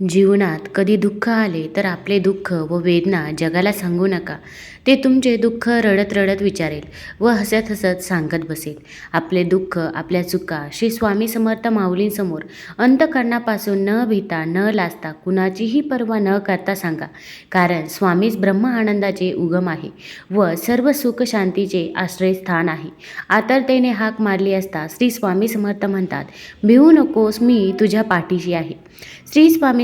जीवनात कधी दुःख आले तर आपले दुःख व वेदना जगाला सांगू नका. ते तुमचे दुःख रडत रडत विचारेल व हसत हसत सांगत बसेल. आपले दुःख आपल्या चुका श्री स्वामी समर्थ माऊलींसमोर अंतकरणापासून न भीता न लाजता कुणाचीही पर्वा न करता सांगा. कारण स्वामीच ब्रह्म आनंदाचे उगम आहे व सर्व सुख शांतीचे आश्रयस्थान आहे. आतरतेने हाक मारली असता श्री स्वामी समर्थ म्हणतात भिवू नकोस मी तुझ्या पाठीशी आहे. श्री स्वामी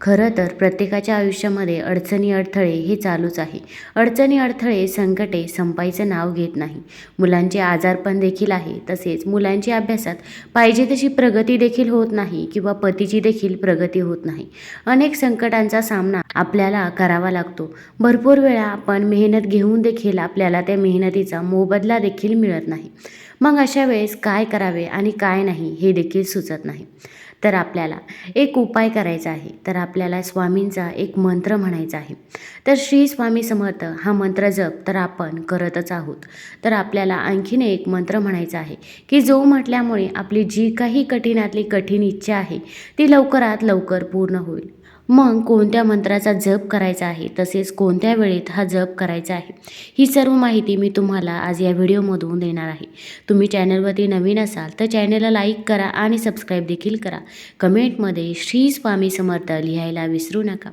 खरं तर प्रत्येकाच्या आयुष्यामध्ये अडचणी अडथळे हे चालूच आहे. अडचणी अडथळे संकटे संपायचं नाव घेत नाही. मुलांचे आजारपण देखील आहे. तसेच मुलांची अभ्यासात पाहिजे तशी प्रगती देखील होत नाही किंवा पतीची देखील प्रगती होत नाही. अनेक संकटांचा सामना आपल्याला करावा लागतो. भरपूर वेळा आपण मेहनत घेऊन देखील आपल्याला त्या मेहनतीचा मोबदला देखील मिळत नाही. मग अशा वेळेस काय करावे आणि काय नाही हे देखील सुचत नाही. तर आपल्याला एक उपाय करायचा आहे. तर आपल्याला स्वामींचा एक मंत्र म्हणायचा आहे. तर श्री स्वामी समर्थ हा मंत्र जप तर आपण करतच आहोत. तर आपल्याला आणखीन एक मंत्र म्हणायचा आहे की जो म्हटल्यामुळे आपली जी काही कठीणातली कठीण इच्छा आहे ती लवकरात लवकर पूर्ण होईल. मग कोणत्या मंत्राचा जप करायचा आहे? तसेच कोणत्या वेळेत हा जप करायचा आहे? ही सर्व माहिती मी तुम्हाला आज या व्हिडिओमधून देणार आहे. तुम्ही चॅनलवरती नवीन असाल तर चॅनलला लाईक करा आणि सबस्क्राईब देखील करा. कमेंटमध्ये श्री स्वामी समर्थ लिहायला विसरू नका.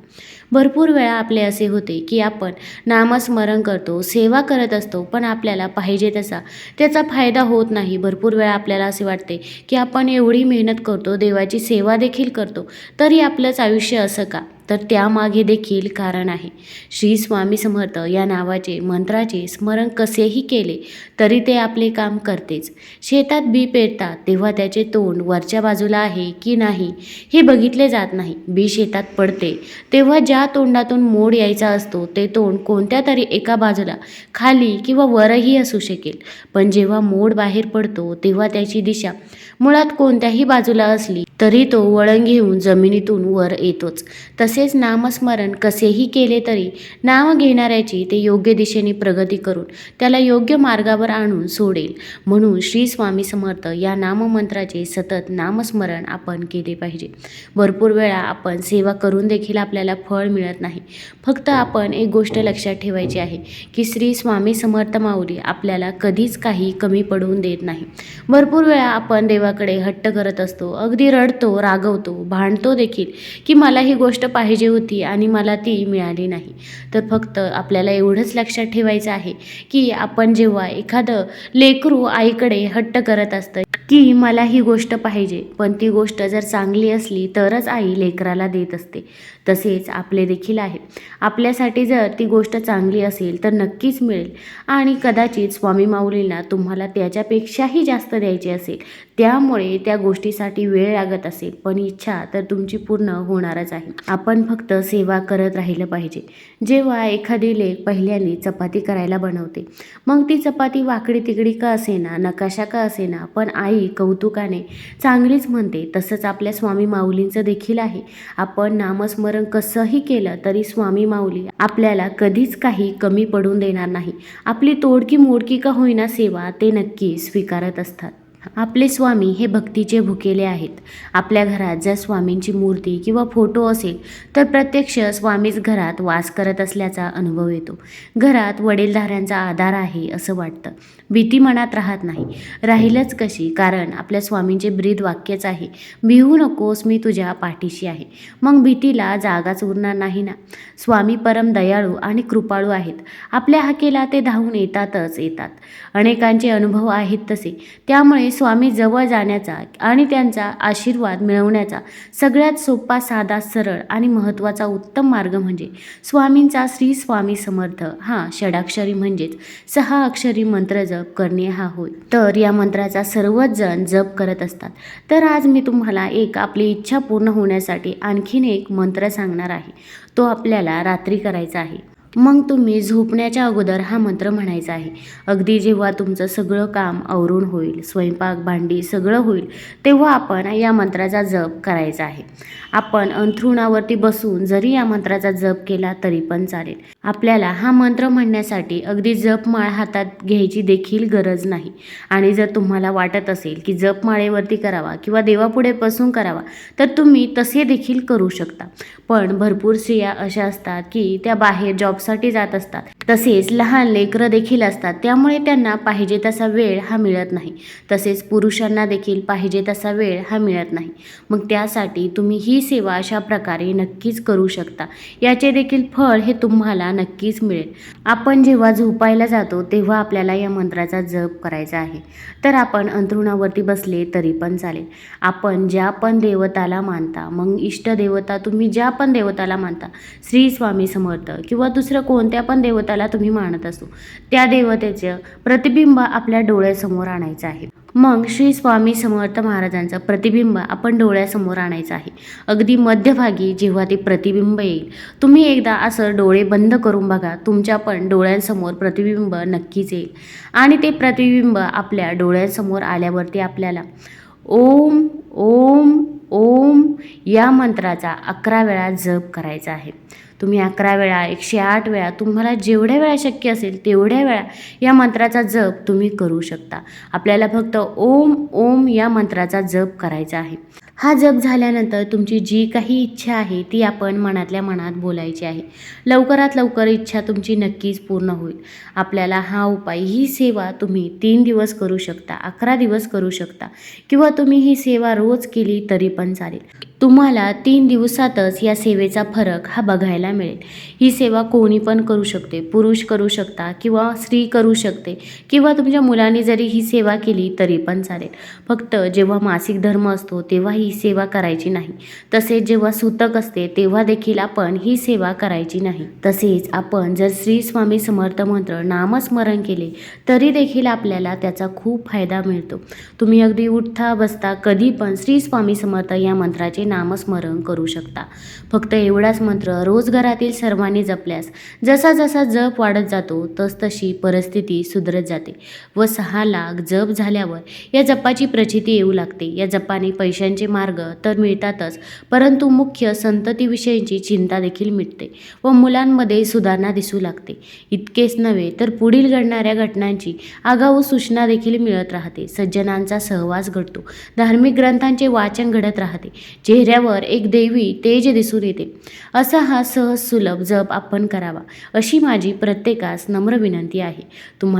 भरपूर वेळा आपले असे होते की आपण नामस्मरण करतो सेवा करत असतो पण आपल्याला पाहिजे तसा त्याचा फायदा होत नाही. भरपूर वेळा आपल्याला असे वाटते की आपण एवढी मेहनत करतो देवाची सेवा देखील करतो तरी आपलंच आयुष्य असं का तर त्यामागे देखील कारण आहे. श्री स्वामी समर्थ या नावाचे मंत्राचे स्मरण कसेही केले तरी ते आपले काम करतेच. शेतात बी पेरतात तेव्हा त्याचे तोंड वरच्या बाजूला आहे की नाही हे बघितले जात नाही. बी शेतात पडते तेव्हा ज्या तोंडातून मोड यायचा असतो ते तोंड कोणत्या तरी एका बाजूला खाली किंवा वरही असू शकेल. पण जेव्हा मोड बाहेर पडतो तेव्हा त्याची दिशा मुळात कोणत्याही बाजूला असली तरी तो वळण घेऊन जमिनीतून वर येतोच. तसेच नामस्मरण कसेही केले तरी नाव घेणाऱ्याची ते योग्य दिशेने प्रगती करून त्याला योग्य मार्गावर आणून सोडेल. म्हणून श्री स्वामी समर्थ या नाममंत्राचे सतत नामस्मरण आपण केले पाहिजे. भरपूर वेळा आपण सेवा करून देखील आपल्याला फळ मिळत नाही. फक्त आपण एक गोष्ट लक्षात ठेवायची आहे की श्री स्वामी समर्थ माऊली आपल्याला कधीच काही कमी पडून देत नाही. भरपूर वेळा आपण देवाकडे हट्ट करत असतो. अगदी रडतो रागवतो भांडतो देखील की मला ही गोष्ट पाहिजे होती आणि मला ती मिळाली नाही. तर फक्त आपल्याला एवढंच लक्षात ठेवायचं आहे की आपण जेव्हा एखादं लेकरू आईकडे हट्ट करत असतं की मला ही गोष्ट पाहिजे. पण ती गोष्ट जर चांगली असली तरच आई लेकराला देत असते. तसेच आपले देखील आहे. आपल्यासाठी जर ती गोष्ट चांगली असेल तर नक्कीच मिळेल. आणि कदाचित स्वामी माऊलींना तुम्हाला त्याच्यापेक्षाही जास्त द्यायची असेल. त्यामुळे त्या गोष्टीसाठी वेळ लागत असेल. पण इच्छा तर तुमची पूर्ण होणारच आहे. आपण फक्त सेवा करत राहिलं पाहिजे. जेव्हा एखादी लेख पहिल्याने चपाती करायला बनवते. मग ती चपाती वाकडी तिकडी का असेना नकाशा का असेना पण आई कौतुकाने. चांगलीच म्हणते तसंच आपल्या स्वामी माऊलींचं देखील आहे. आपण नामस्मरण कसंही केलं तरी स्वामी माऊली आपल्याला कधीच काही कमी पडून देणार नाही. आपली तोडकी मोडकी का होईना सेवा ते नक्की स्वीकारत असतात. आपले स्वामी हे भक्तीचे भुकेले आहेत. आपल्या घरात जर स्वामींची मूर्ती किंवा फोटो असेल तर प्रत्यक्ष स्वामीच घरात वास करत असल्याचा अनुभव येतो. घरात वडीलधाऱ्यांचा आधार आहे असं वाटतं. भीती मनात राहत नाही. राहीलच कशी? कारण आपल्या स्वामींचे ब्रीद वाक्यच आहे भिवू नकोस मी तुझ्या पाठीशी आहे. मग भीतीला जागाच उरणार नाही ना? स्वामी परम दयाळू आणि कृपाळू आहेत. आपल्या हाकेला ते धावून येतातच येतात. अनेकांचे अनुभव आहेत तसे. त्यामुळे स्वामी जवळ जाण्याचा आणि त्यांचा आशीर्वाद मिळवण्याचा सगळ्यात सोपा साधा सरळ आणि महत्त्वाचा उत्तम मार्ग म्हणजे स्वामींचा श्री स्वामी समर्थ. हा षडाक्षरी म्हणजेच सहा अक्षरी मंत्र जप करणे हा होय. तर या मंत्राचा सर्वच जण जप करत असतात. तर आज मी तुम्हाला एक आपली इच्छा पूर्ण होण्यासाठी आणखीन एक मंत्र सांगणार आहे. तो आपल्याला रात्री करायचा आहे. मग तुम्ही झोपण्याच्या अगोदर हा मंत्र म्हणायचा आहे. अगदी जेव्हा तुमचं सगळं काम आवरून होईल स्वयंपाक भांडी सगळं होईल तेव्हा आपण या मंत्राचा जप करायचा आहे. आपण अंथरुणावरती बसून जरी या मंत्राचा जप केला तरी पण चालेल. आपल्याला हा मंत्र म्हणण्यासाठी अगदी जपमाळ हातात घ्यायची देखील गरज नाही. आणि जर तुम्हाला वाटत असेल की जपमाळेवरती करावा किंवा देवापुढे बसून करावा तर तुम्ही तसे देखील करू शकता. पण भरपूर स्त्रिया अशा असतात की त्या बाहेर जॉबसाठी जात असतात. तसेच लहान लेकरं देखील असतात. त्यामुळे त्यांना पाहिजे तसा वेळ हा मिळत नाही. तसेच पुरुषांना देखील पाहिजे तसा वेळ हा मिळत नाही. मग त्यासाठी तुम्ही ही सेवा अशा प्रकारे नक्कीच करू शकता. याचे देखील फळ हे तुम्हाला नक्कीच मिळेल. आपण जेव्हा झोपायला जातो तेव्हा आपल्याला या मंत्राचा जप करायचा आहे. तर आपण अंथरुणावरती बसले तरी पण चालेल. आपण ज्या पण देवताला मानता मग इष्टदेवता तुम्ही ज्या पण देवताला मानता श्री स्वामी समर्थ किंवा दुसरं कोणत्या पण देवता देवताला तुम्ही मानत असो. त्या देवतेचं प्रतिबिंब आपल्या डोळ्यासमोर आणायचं आहे. मग श्री स्वामी समर्थ महाराजांचं प्रतिबिंब आपण डोळ्यासमोर आणायचं आहे. अगदी मध्यभागी जेव्हा ते प्रतिबिंब येईल तुम्ही एकदा असं डोळे बंद करून बघा तुमच्या पण डोळ्यांसमोर प्रतिबिंब नक्कीच येईल. आणि ते प्रतिबिंब आपल्या डोळ्यांसमोर आल्यावरती आपल्याला ओम या मंत्राचा अकरा वेळा जप करायचा आहे. तुम्ही अकरा वेळा एकशे आठ वेळा तुम्हाला जेवढ्या वेळा शक्य असेल तेवढ्या वेळा या मंत्राचा जप तुम्ही करू शकता. आपल्याला फक्त ओम ओम या मंत्राचा जप करायचा आहे. हा जप झाल्यानंतर तुमची जी काही इच्छा आहे ती आपण मनातल्या मनात बोलायची आहे. लवकरात लवकर इच्छा तुमची नक्कीच पूर्ण होईल. आपल्याला हा उपाय ही सेवा तुम्ही तीन दिवस करू शकता अकरा दिवस करू शकता किंवा तुम्ही ही सेवा रोज केली तरी पण चालेल. तुम्हाला तीन दिवसातच या सेवेचा फरक हा बघायला मिळेल. ही सेवा कोणी पण करू शकते पुरुष करू शकता किंवा स्त्री करू शकते किंवा तुमच्या मुलांनी जरी ही सेवा केली तरी पण चालेल. फक्त जेव्हा मासिक धर्म असतो तेव्हा ही ही सेवा करायची नाही. तसेच जेव्हा सूतक असते तेव्हा देखील आपण ही सेवा करायची नाही. तसेच आपण जर श्री स्वामी समर्थ मंत्र नामस्मरण केले तरी देखील आपल्याला त्याचा खूप फायदा मिळतो. तुम्ही अगदी उठता बसता कधी पण श्री स्वामी समर्थ या मंत्राचे नामस्मरण करू शकता. फक्त एवढाच मंत्र रोज घरातील सर्वांनी जपल्यास जसा जसा जप वाढत जातो तस तशी परिस्थिती सुधरत जाते व सहा लाख जप झाल्यावर या जपाची प्रचिती येऊ लागते. या जपाने पैशांचे मार्ग तर मिळतातच परंतु मुख्य संततीविषयीची चिंता देखील मिटते व मुलांमध्ये सुधारणा दिसू लागते. इतकेच नव्हे तर पुढील घडणाऱ्या घटनांची आगाऊ सूचना देखील मिळत राहते. सज्जनांचा सहवास घडतो. धार्मिक ग्रंथांचे वाचन घडत राहते. चेहऱ्यावर एक देवी तेज दिसून येते. असा हा सहज सुलभ जप आपण करावा अशी माझी प्रत्येकास नम्र विनंती आहे. तुम्हाला